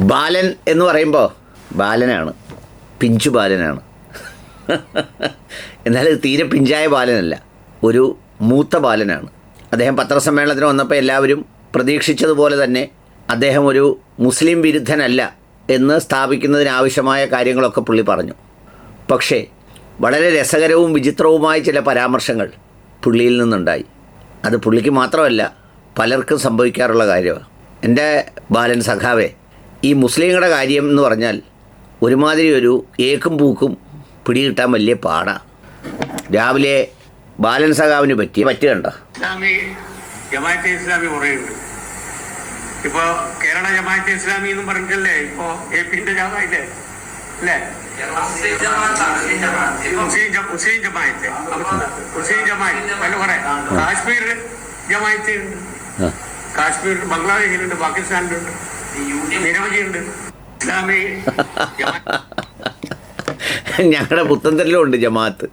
ബാലൻ എന്ന് പറയുമ്പോൾ ബാലനാണ്. പിഞ്ചു ബാലനാണ്. എന്നാൽ തീരെ പിഞ്ചായ ബാലനല്ല. ഒരു മൂത്ത ബാലനാണ്. അദ്ദേഹം പത്രസമ്മേളനത്തിന് വന്നപ്പോൾ എല്ലാവരും പ്രതീക്ഷിച്ചതുപോലെ തന്നെ അദ്ദേഹം ഒരു മുസ്ലിം വിരുദ്ധനല്ല എന്ന് സ്ഥാപിക്കുന്നതിനാവശ്യമായ കാര്യങ്ങളൊക്കെ പുള്ളി പറഞ്ഞു. പക്ഷേ വളരെ രസകരവും വിചിത്രവുമായ ചില പരാമർശങ്ങൾ പുള്ളിയിൽ നിന്നുണ്ടായി. അത് പുള്ളിക്ക് മാത്രമല്ല പലർക്കും സംഭവിക്കാറുള്ള കാര്യമാണ്. എന്റെ ബാലൻ സഖാവേ ഈ മുസ്ലിങ്ങളുടെ കാര്യം എന്ന് പറഞ്ഞാൽ ഒരുമാതിരി ഒരു ഏക്കും പൂക്കും പിടികിട്ടാൻ വലിയ പാടാ. രാവിലെ ബാലൻ സഖാവിന് പറ്റി പറ്റുകണ്ട ജമാഅത്തെ ഇസ്ലാമി കുറേയുണ്ട് ഇപ്പൊ കേരള ജമാഅത്തെ ഇസ്ലാമി എന്ന് പറഞ്ഞിട്ടല്ലേ? ഇപ്പൊ എ പിന്റെ ജാഥയില്ലേ അല്ലേ മുസ്ലിം ജ- മുസ്ലിം ജമാഅത്ത്. മുസ്ലിം ജമാഅത്ത്. പല കുറെ കാശ്മീർ ജമാഅത്ത് ഉണ്ട്. കാശ്മീർ ബംഗ്ലാദേശിലുണ്ട് പാകിസ്ഥാനിലുണ്ട്. നിരവധിയുണ്ട്. ഞങ്ങളുടെ പുത്തൻതെരുവിലും ഉണ്ട് ജമാഅത്ത്.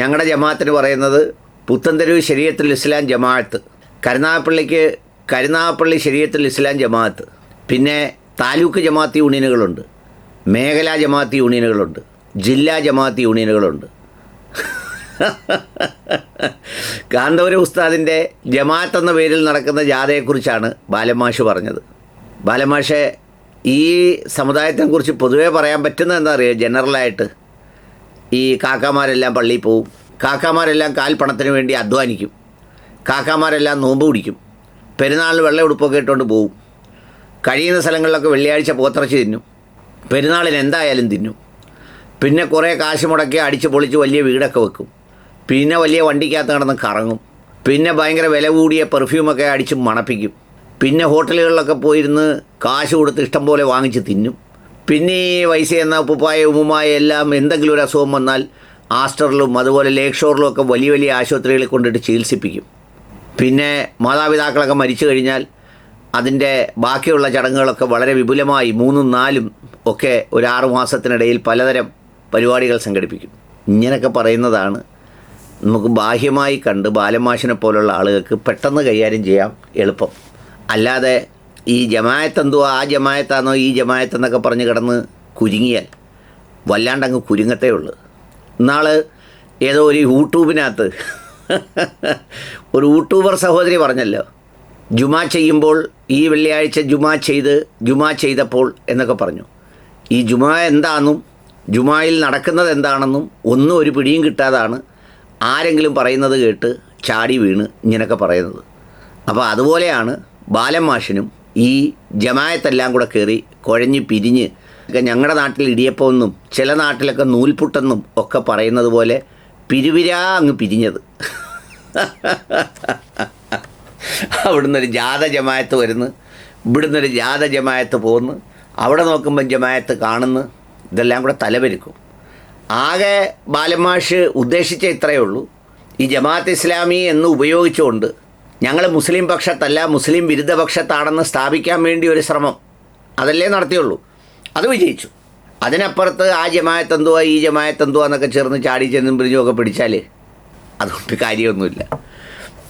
ഞങ്ങളുടെ ജമാഅത്തിന് പറയുന്നത് പുത്തൻതെരുവ് ശരീരത്തിൽ ഇസ്ലാം ജമാഅത്ത്. കരുനാഗപ്പള്ളിക്ക് കരുനാഗപ്പള്ളി ശരീരത്തിൽ ഇസ്ലാം ജമാഅത്ത്. പിന്നെ താലൂക്ക് ജമാഅത്ത് യൂണിയനുകളുണ്ട്. മേഖലാ ജമാഅത്ത് യൂണിയനുകളുണ്ട്. ജില്ലാ ജമാഅത്ത് യൂണിയനുകളുണ്ട്. കാന്തപുരം ഉസ്താദിന്റെ ജമാഅത്ത് എന്ന പേരിൽ നടക്കുന്ന ജാഥയെക്കുറിച്ചാണ് ബാലമാഷ് പറഞ്ഞത്. ബാലമാഷെ ഈ സമുദായത്തെക്കുറിച്ച് പൊതുവേ പറയാൻ പറ്റുന്ന എന്താ അറിയുക ജനറലായിട്ട് ഈ കാക്കാമാരെല്ലാം പള്ളിയിൽ പോവും. കാക്കാമാരെല്ലാം കാൽപ്പണത്തിന് വേണ്ടി അധ്വാനിക്കും. കാക്കാമാരെല്ലാം നോമ്പ് പിടിക്കും. പെരുന്നാളിന് വെള്ള ഉടുപ്പൊക്കെ ഇട്ടുകൊണ്ട് പോവും. കഴിയുന്ന സ്ഥലങ്ങളിലൊക്കെ വെള്ളിയാഴ്ച പോത്തിറച്ചി തിന്നും. പെരുന്നാളിന് എന്തായാലും തിന്നും. പിന്നെ കുറേ കാശ് മുടക്കി അടിച്ച് പൊളിച്ച് വലിയ വീടൊക്കെ വെക്കും. പിന്നെ വലിയ വണ്ടിക്കകത്ത് കിടന്ന് കറങ്ങും. പിന്നെ ഭയങ്കര വില കൂടിയ പെർഫ്യൂമൊക്കെ അടിച്ച് മണപ്പിക്കും. പിന്നെ ഹോട്ടലുകളിലൊക്കെ പോയിരുന്ന് കാശ് കൊടുത്ത് ഇഷ്ടം പോലെ വാങ്ങിച്ച് തിന്നും. പിന്നെ ഈ വയസ്സ് എന്ന ഉപ്പുപ്പായ ഉമ്മുമായ എല്ലാം എന്തെങ്കിലും ഒരു അസുഖം വന്നാൽ ആസ്റ്ററിലും അതുപോലെ ലേക്ക് ഷോറിലും ഒക്കെ വലിയ വലിയ ആശുപത്രികളിൽ കൊണ്ടിട്ട് ചികിത്സിപ്പിക്കും. പിന്നെ മാതാപിതാക്കളൊക്കെ മരിച്ചു കഴിഞ്ഞാൽ അതിന്റെ ബാക്കിയുള്ള ചടങ്ങുകളൊക്കെ വളരെ വിപുലമായി മൂന്നും നാലും ഒക്കെ ഒരു ആറു മാസത്തിനിടയിൽ പലതരം പരിപാടികൾ സംഘടിപ്പിക്കും. ഇങ്ങനെയൊക്കെ പറയുന്നതാണ് നമുക്ക് ബാഹ്യമായി കണ്ട് ബാലമാഷിനെ പോലുള്ള ആളുകൾക്ക് പെട്ടെന്ന് കൈകാര്യം ചെയ്യാം എളുപ്പം. അല്ലാതെ ഈ ജമായത്ത് എന്തോ ആ ജമായത്താണോ ഈ ജമായത്ത് എന്നൊക്കെ പറഞ്ഞ് കിടന്ന് കുരുങ്ങിയാൽ വല്ലാണ്ടങ്ങ് കുരുങ്ങത്തേ ഉള്ളൂ. ഇന്നാൾ ഏതോ ഒരു യൂട്യൂബിനകത്ത് ഒരു യൂട്യൂബർ സഹോദരി പറഞ്ഞല്ലോ ജുമാ ചെയ്യുമ്പോൾ ഈ വെള്ളിയാഴ്ച ജുമാ ചെയ്ത് ജുമാ ചെയ്തപ്പോൾ എന്നൊക്കെ പറഞ്ഞു. ഈ ജുമാ എന്താണെന്നും ജുമായിൽ നടക്കുന്നത് എന്താണെന്നും ഒന്നും ഒരു പിടിയും കിട്ടാതാണ് ആരെങ്കിലും പറയുന്നത് കേട്ട് ചാടി വീണ് ഇങ്ങനെയൊക്കെ പറയുന്നത്. അപ്പോൾ അതുപോലെയാണ് ബാലൻ മാഷിനും ഈ ജമായത്തെല്ലാം കൂടെ കയറി കുഴഞ്ഞ് പിരിഞ്ഞ് ഞങ്ങളുടെ നാട്ടിൽ ഇടിയപ്പമെന്നും ചില നാട്ടിലൊക്കെ നൂൽപുട്ടെന്നും ഒക്കെ പറയുന്നത് പോലെ പിരിവിരാ അങ്ങ് പിരിഞ്ഞത്. അവിടുന്ന് ഒരു ജമായത്ത് വരുന്നു. ഇവിടുന്ന് ഒരു ജാഥ ജമായത്ത് പോകുന്നു അവിടെ നോക്കുമ്പോൾ ജമായത്ത് കാണുന്നു. ഇതെല്ലാം കൂടെ തലവരുക്കും. ആകെ ബാലമാഷ് ഉദ്ദേശിച്ച ഇത്രയേ ഉള്ളൂ. ഈ ജമാഅത്ത് ഇസ്ലാമി എന്ന് ഉപയോഗിച്ചുകൊണ്ട് ഞങ്ങൾ മുസ്ലിം പക്ഷത്തല്ല മുസ്ലിം വിരുദ്ധ പക്ഷത്താണെന്ന് സ്ഥാപിക്കാൻ വേണ്ടി ഒരു ശ്രമം. അതല്ലേ നടത്തിയുള്ളൂ. അത് വിജയിച്ചു. അതിനപ്പുറത്ത് ആ ജമായത്ത് എന്തുവാ ഈ ജമായത്ത് എന്തുവാ എന്നൊക്കെ ചേർന്ന് ചാടി ചെന്നും പിരിഞ്ഞുമൊക്കെ പിടിച്ചാൽ അതുകൊണ്ട് കാര്യമൊന്നുമില്ല.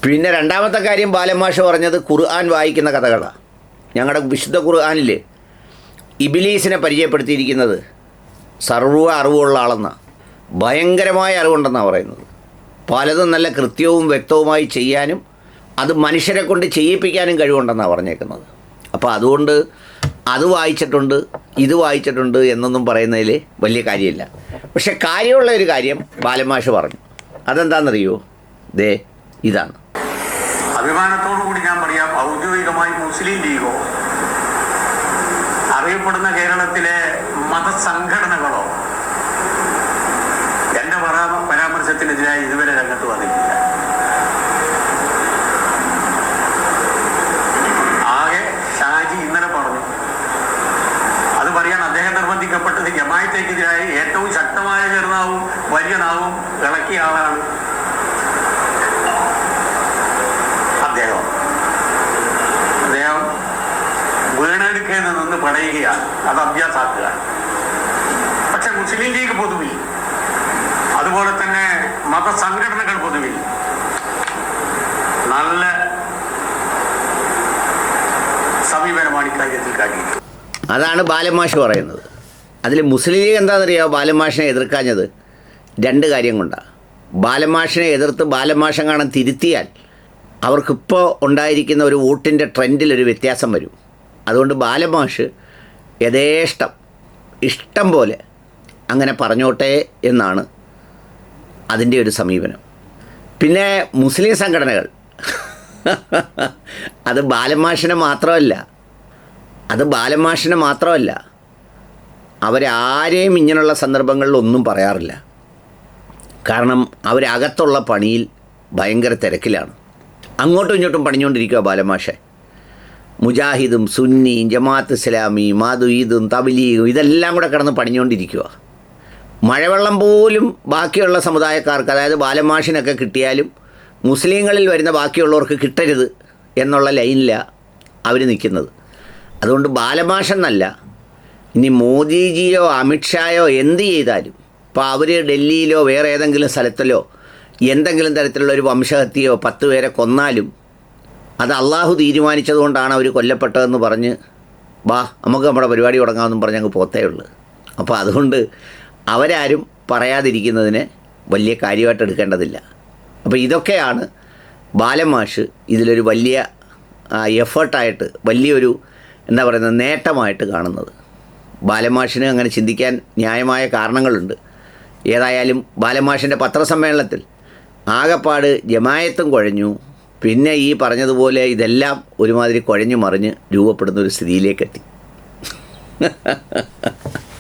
പിന്നെ രണ്ടാമത്തെ കാര്യം ബാലമാഷ പറഞ്ഞത് ഖുർആൻ വായിക്കുന്ന കഥകളാണ് ഞങ്ങളുടെ വിശുദ്ധ ഖുർആാനിൽ ഇബിലീസിനെ പരിചയപ്പെടുത്തിയിരിക്കുന്നത് സർവ അറിവുള്ള ആളെന്നാണ് ഭയങ്കരമായ അറിവുണ്ടെന്നാണ് പറയുന്നത്. പലതും നല്ല കൃത്യവും വ്യക്തവുമായി ചെയ്യാനും അത് മനുഷ്യരെ കൊണ്ട് ചെയ്യിപ്പിക്കാനും കഴിവുണ്ടെന്നാണ് പറഞ്ഞേക്കുന്നത്. അപ്പോൾ അതുകൊണ്ട് അത് വായിച്ചിട്ടുണ്ട് ഇത് വായിച്ചിട്ടുണ്ട് എന്നൊന്നും പറയുന്നതിൽ വലിയ കാര്യമില്ല. പക്ഷെ കാര്യമുള്ള ഒരു കാര്യം ബാലമാഷ് പറഞ്ഞു. അതെന്താണെന്നറിയോ? ദേ ഇതാണ്. അഭിമാനത്തോടു കൂടി ഞാൻ പറയാം ഔദ്യോഗികമായി മുസ്ലിം ലീഗോ അറിയപ്പെടുന്ന കേരളത്തിലെ മതസംഘടനകളോ എന്റെ പരാ- പരാമർശത്തിനെതിരായി ഇതുവരെ രംഗത്ത് വന്നിട്ടില്ല ആകെ ഷാജി ഇന്നലെ പറഞ്ഞു അത് പറയാൻ അദ്ദേഹം നിർബന്ധിക്കപ്പെട്ടത് ജമായത്തേക്കെതിരായി ഏറ്റവും ശക്തമായ ചെറുനാവും വലിയ നാവും ഇളക്കിയ ആളാണ് അദ്ദേഹം. അദ്ദേഹം വീണെടുക്കയിൽ നിന്ന് പണയുകയാണ്. അത് അഭ്യാസാക്കുക. പക്ഷെ മുസ്ലിം ലീഗ് പൊതുവിൽ അതുപോലെ തന്നെ മതസംഘടനകൾ പൊതുവിൽ നല്ല സമീപനമാണ് ഇക്കാര്യത്തിൽ കാട്ടിയിട്ടുള്ളത്. അതാണ് ബാലമാഷ് പറയുന്നത്. അതിൽ മുസ്ലിം ലീഗ് എന്താണെന്നറിയാമോ ബാലമാഷിനെ എതിർക്കാഞ്ഞത്. രണ്ട് കാര്യം കൊണ്ടാണ് ബാലമാഷിനെ എതിർത്ത് ബാലമാഷൻ കാണാൻ തിരുത്തിയാൽ അവർക്കിപ്പോൾ ഉണ്ടായിരിക്കുന്ന ഒരു വോട്ടിന്റെ ട്രെൻഡിലൊരു വ്യത്യാസം വരും. അതുകൊണ്ട് ബാലമാഷ് യഥേഷ്ടം ഇഷ്ടം പോലെ അങ്ങനെ പറഞ്ഞോട്ടെ എന്നാണ് അതിന്റെ ഒരു സമീപനം. പിന്നെ മുസ്ലിം സംഘടനകൾ. അത് ബാലമാഷിനെ മാത്രമല്ല അത് ബാലമാഷിനെ മാത്രമല്ല അവരാരെയും ഇങ്ങനെയുള്ള സന്ദർഭങ്ങളിൽ ഒന്നും പറയാറില്ല. കാരണം അവരകത്തുള്ള പണിയിൽ ഭയങ്കര തിരക്കിലാണ്. അങ്ങോട്ടും ഇങ്ങോട്ടും പണിഞ്ഞുകൊണ്ടിരിക്കുക ബാലമാഷെ. മുജാഹിദും സുന്നിയും ജമാഅത്ത് ഇസ്ലാമി മാതു ഈദും തബലീഗും ഇതെല്ലാം കൂടെ കിടന്ന് പണിഞ്ഞുകൊണ്ടിരിക്കുക മഴവെള്ളം പോലും ബാക്കിയുള്ള സമുദായക്കാർക്ക് അതായത് ബാലമാഷിനൊക്കെ കിട്ടിയാലും മുസ്ലിങ്ങളിൽ വരുന്ന ബാക്കിയുള്ളവർക്ക് കിട്ടരുത് എന്നുള്ള ലൈനിലാണ് അവർ നിൽക്കുന്നത്. അതുകൊണ്ട് ബാലമാഷെന്നല്ല ഇനി മോദിജിയോ അമിത്ഷായോ എന്ത് ചെയ്താലും ഇപ്പോൾ അവർ ഡൽഹിയിലോ വേറെ ഏതെങ്കിലും സ്ഥലത്തിലോ എന്തെങ്കിലും തരത്തിലുള്ള ഒരു വംശഹത്യയോ പത്ത് പേരെ കൊന്നാലും അത് അള്ളാഹു തീരുമാനിച്ചതുകൊണ്ടാണ് അവർ കൊല്ലപ്പെട്ടതെന്ന് പറഞ്ഞ് വാ നമുക്ക് നമ്മുടെ പരിപാടി തുടങ്ങാമെന്നും പറഞ്ഞ് അങ്ങ് പോത്തേ ഉള്ളൂ. അപ്പോൾ അതുകൊണ്ട് അവരാരും പറയാതിരിക്കുന്നതിന് വലിയ കാര്യമായിട്ട് എടുക്കേണ്ടതില്ല. അപ്പോൾ ഇതൊക്കെയാണ് ബാലമാഷ് ഇതിലൊരു വലിയ എഫേർട്ടായിട്ട് വലിയൊരു എന്താ പറയുന്നത് നേട്ടമായിട്ട് കാണുന്നത്. ബാലമാഷിന് അങ്ങനെ ചിന്തിക്കാൻ ന്യായമായ കാരണങ്ങളുണ്ട്. ഏതായാലും ബാലമാഷിന്റെ പത്രസമ്മേളനത്തിൽ ആകപ്പാട് ജമായത്തും കുഴഞ്ഞു. പിന്നെ ഈ പറഞ്ഞതുപോലെ ഇതെല്ലാം ഒരുമാതിരി കുഴഞ്ഞു മറിഞ്ഞ് രൂപപ്പെടുന്ന ഒരു സ്ഥിതിയിലേക്കെത്തി.